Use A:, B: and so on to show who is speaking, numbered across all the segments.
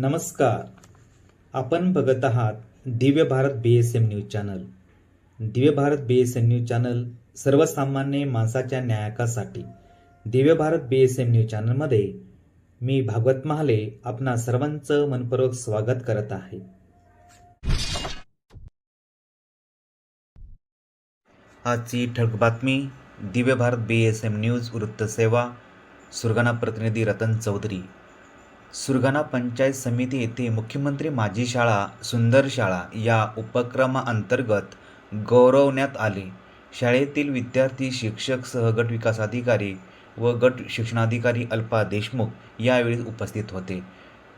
A: नमस्कार. आपण बघत आहात Divya Bharat B S M news channel. Divya Bharat B S M news channel सर्वसामान्य माणसाच्या न्यायकासाठी Divya Bharat B S M news चॅनलमध्ये मी भागवत महाले आपणा सर्वांचं मनपूर्वक स्वागत करत आहे. आजची ठळक बातमी Divya Bharat B S M news वृत्तसेवा Surgana प्रतिनिधी रतन चौधरी. सुरगाणा पंचायत समिती येथे मुख्यमंत्री माझी शाळा सुंदर शाळा या उपक्रमाअंतर्गत गौरवण्यात आले. शाळेतील विद्यार्थी शिक्षक सह गट विकास अधिकारी व गट शिक्षणाधिकारी अल्पा देशमुख यावेळी उपस्थित होते.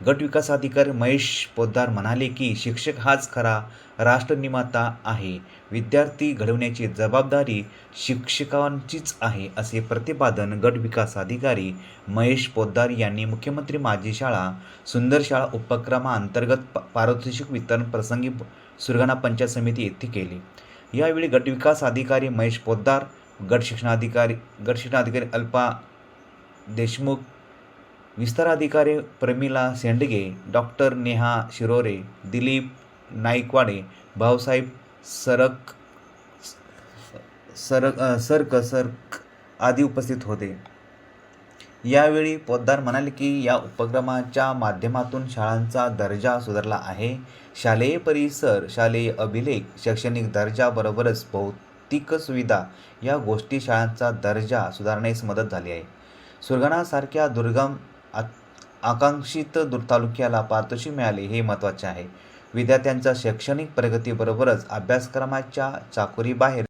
A: गट विकास अधिकारी महेश पोद्दार म्हणाले की शिक्षक हाच खरा राष्ट्रनिर्माता आहे. विद्यार्थी घडवण्याची जबाबदारी शिक्षकांचीच आहे असे प्रतिपादन गट विकास अधिकारी महेश पोद्दार यांनी मुख्यमंत्री माझी शाळा सुंदर शाळा उपक्रमाअंतर्गत प- पारितोषिक वितरण प्रसंगी सुरगाणा पंचायत समिती येथे केले. यावेळी गट विकास अधिकारी महेश पोद्दार गट शिक्षणाधिकारी गट शिक्षणाधिकारी अल्पा देशमुख विस्ताराधिकारी प्रमिला सेंडगे डॉक्टर नेहा शिरोरे दिलीप नाईकवाडे भाऊसाहेब सरक सरक सरक सरक आदी उपस्थित होते. यावेळी पोद्दार म्हणाले की या उपक्रमाच्या माध्यमातून शाळांचा दर्जा सुधारला आहे. शालेय परिसर शालेय अभिलेख शैक्षणिक दर्जाबरोबरच भौतिक सुविधा या गोष्टी शाळांचा दर्जा सुधारण्यास मदत झाली आहे. सुरगाणासारख्या दुर्गम आ आकांक्षित दूर तालुक्याला पारितोषिक मिळाले हे महत्त्वाचे आहे. विद्यार्थ्यांच्या शैक्षणिक प्रगतीबरोबरच अभ्यासक्रमाच्या चाकोरीबाहेर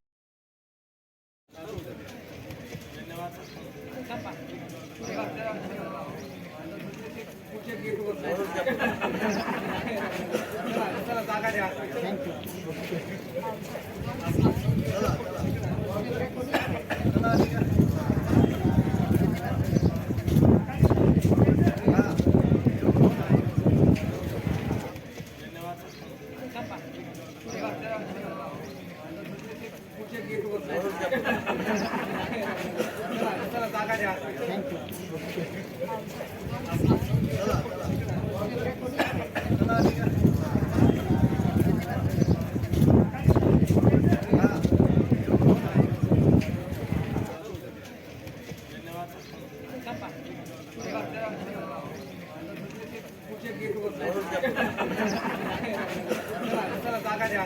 A: चला जागा द्या